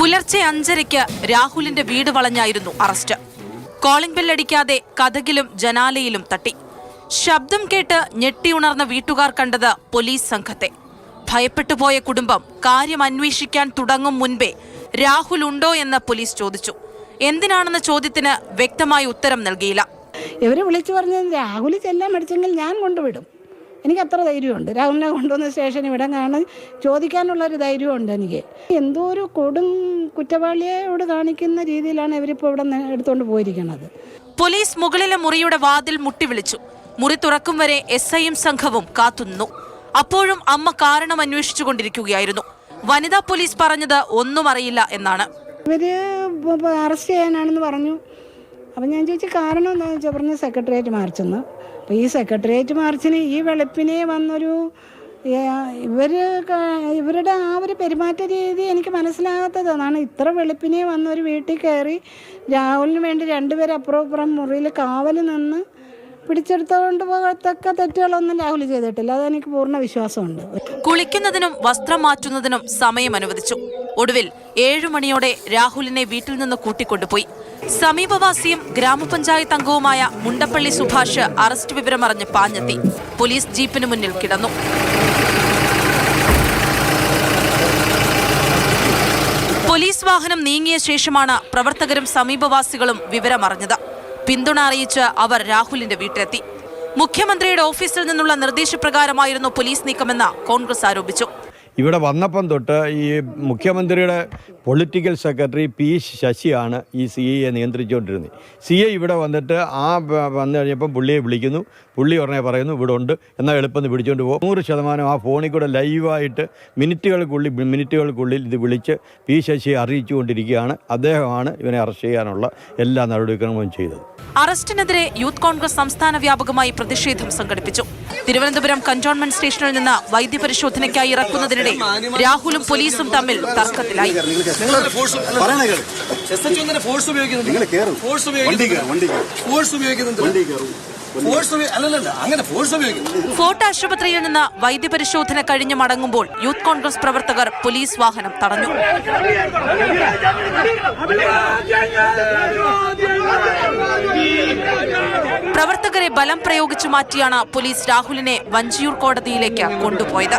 പുലർച്ചെ അഞ്ചരയ്ക്ക് രാഹുലിന്റെ വീട് വളഞ്ഞായിരുന്നു അറസ്റ്റ്. കോളിംഗ് ബെല്ലടിക്കാതെ കഥകിലും ജനാലയിലും തട്ടി. ശബ്ദം കേട്ട് ഞെട്ടിയുണർന്ന വീട്ടുകാർ കണ്ടത് പോലീസ് സംഘത്തെ. ഭയപ്പെട്ടുപോയ കുടുംബം കാര്യം അന്വേഷിക്കാൻ തുടങ്ങും മുൻപേ രാഹുൽ ഉണ്ടോ എന്ന് പോലീസ് ചോദിച്ചു. എന്തിനാണെന്ന ചോദ്യത്തിന് വ്യക്തമായ ഉത്തരം നൽകിയില്ല. ഇവർ വിളിച്ചു പറഞ്ഞത് രാഹുൽ ചെല്ലാൻ മടിച്ചെങ്കിൽ ഞാൻ കൊണ്ടുവിടും. എനിക്ക് അത്ര ധൈര്യമുണ്ട്. രാഹുലിനെ കൊണ്ടുവന്ന സ്റ്റേഷൻ ഇവിടെ കാണാൻ ചോദിക്കാനുള്ളൊരു ധൈര്യമുണ്ട് എനിക്ക്. എന്തോ ഒരു കൊടും കുറ്റവാളിയോട് കാണിക്കുന്ന രീതിയിലാണ് ഇവരിപ്പോൾ ഇവിടെ എടുത്തുകൊണ്ട് പോയിരിക്കുന്നത് പോലീസ് മുകളിലെ മുറിയുടെ വാതിൽ മുട്ടി വിളിച്ചു മുറി തുറക്കും വരെ എസ് ഐയും സംഘവും കാത്തുനിന്നു. അപ്പോഴും അമ്മ കാരണം അന്വേഷിച്ചു കൊണ്ടിരിക്കുകയായിരുന്നു വനിതാ പോലീസ് പറഞ്ഞത് ഒന്നും അറിയില്ല എന്നാണ്. ഇവർ അറസ്റ്റ് ചെയ്യാനാണെന്ന് പറഞ്ഞു. അപ്പം ഞാൻ ചോദിച്ചു കാരണം എന്താണെന്ന് വെച്ചാൽ പറഞ്ഞു സെക്രട്ടേറിയറ്റ് മാർച്ചെന്ന് അപ്പോൾ ഈ സെക്രട്ടേറിയറ്റ് മാർച്ചിന് ഈ വെളുപ്പിനെ വന്നൊരു ഇവർ ഇവരുടെ ആ ഒരു പെരുമാറ്റ രീതി എനിക്ക് മനസ്സിലാകാത്തത് അതാണ് ഇത്ര വെളുപ്പിനെ വന്നൊരു വീട്ടിൽ കയറി രാഹുലിന് വേണ്ടി രണ്ടുപേരും അപ്പുറം അപ്പുറം മുറിയിൽ കാവൽ നിന്ന് പിടിച്ചെടുത്തുകൊണ്ട് പോകത്തക്ക തെറ്റുകളൊന്നും രാഹുൽ ചെയ്തിട്ടില്ല. അതെനിക്ക് പൂർണ വിശ്വാസമുണ്ട്. കുളിക്കുന്നതിനും വസ്ത്രം മാറ്റുന്നതിനും സമയം അനുവദിച്ചു. ഒടുവിൽ ഏഴു മണിയോടെ രാഹുലിനെ വീട്ടിൽ നിന്ന് കൂട്ടിക്കൊണ്ടുപോയി. സമീപവാസിയും ഗ്രാമപഞ്ചായത്ത് അംഗവുമായ മുണ്ടപ്പള്ളി സുഭാഷ് അറസ്റ്റ് വിവരമറിഞ്ഞ് പാഞ്ഞെത്തി. പോലീസ് ജീപ്പിന് മുന്നിൽ കിടന്നു. പോലീസ് വാഹനം നീങ്ങിയ ശേഷമാണ് പ്രവർത്തകരും സമീപവാസികളും വിവരമറിഞ്ഞത്. പിന്തുണ അറിയിച്ച് അവർ രാഹുലിന്റെ വീട്ടിലെത്തി. മുഖ്യമന്ത്രിയുടെ ഓഫീസിൽ നിന്നുള്ള നിർദ്ദേശപ്രകാരമായിരുന്നു പോലീസ് നീക്കമെന്ന് കോൺഗ്രസ് ആരോപിച്ചു. ഇവിടെ വന്നപ്പം തൊട്ട് ഈ മുഖ്യമന്ത്രിയുടെ പൊളിറ്റിക്കൽ സെക്രട്ടറി പി ശശിയാണ് ഈ സി ഐയെ നിയന്ത്രിച്ചുകൊണ്ടിരുന്നത്. സി ഐ ഇവിടെ വന്നിട്ട് ആ വന്നു കഴിഞ്ഞപ്പം പുള്ളിയെ വിളിക്കുന്നു. പുള്ളി ഉടനെ പറയുന്നു ഇവിടെ ഉണ്ട്. എന്നാൽ എളുപ്പം പിടിച്ചുകൊണ്ട് പോകും. നൂറ് ശതമാനം ആ ഫോണിൽ കൂടെ ലൈവായിട്ട് മിനിറ്റുകൾക്കുള്ളിൽ മിനിറ്റുകൾക്കുള്ളിൽ ഇത് വിളിച്ച് പി ശശിയെ അറിയിച്ചുകൊണ്ടിരിക്കുകയാണ്. അദ്ദേഹമാണ് ഇവനെ അറസ്റ്റ് ചെയ്യാനുള്ള എല്ലാ നടപടിക്രമവും ചെയ്തത്. അറസ്റ്റിനെതിരെ യൂത്ത് കോൺഗ്രസ് സംസ്ഥാന വ്യാപകമായി പ്രതിഷേധം സംഘടിപ്പിച്ചു. തിരുവനന്തപുരം കന്റോൺമെന്റ് സ്റ്റേഷനിൽ നിന്ന് വൈദ്യപരിശോധനയ്ക്കായി ഇറക്കുന്നതിനിടെ രാഹുലും പോലീസും തമ്മിൽ തർക്കത്തിലായി. ഫോഴ്സ് ഉപയോഗിക്കുന്നുണ്ട്. ഫോർട്ട് ആശുപത്രിയിൽ നിന്ന് വൈദ്യപരിശോധന കഴിഞ്ഞ് മടങ്ങുമ്പോൾ യൂത്ത് കോൺഗ്രസ് പ്രവർത്തകർ പോലീസ് വാഹനം തടഞ്ഞു. പ്രവർത്തകരെ ബലം പ്രയോഗിച്ചു മാറ്റിയാണ് പോലീസ് രാഹുലിനെ വഞ്ചിയൂർ കോടതിയിലേക്ക് കൊണ്ടുപോയത്.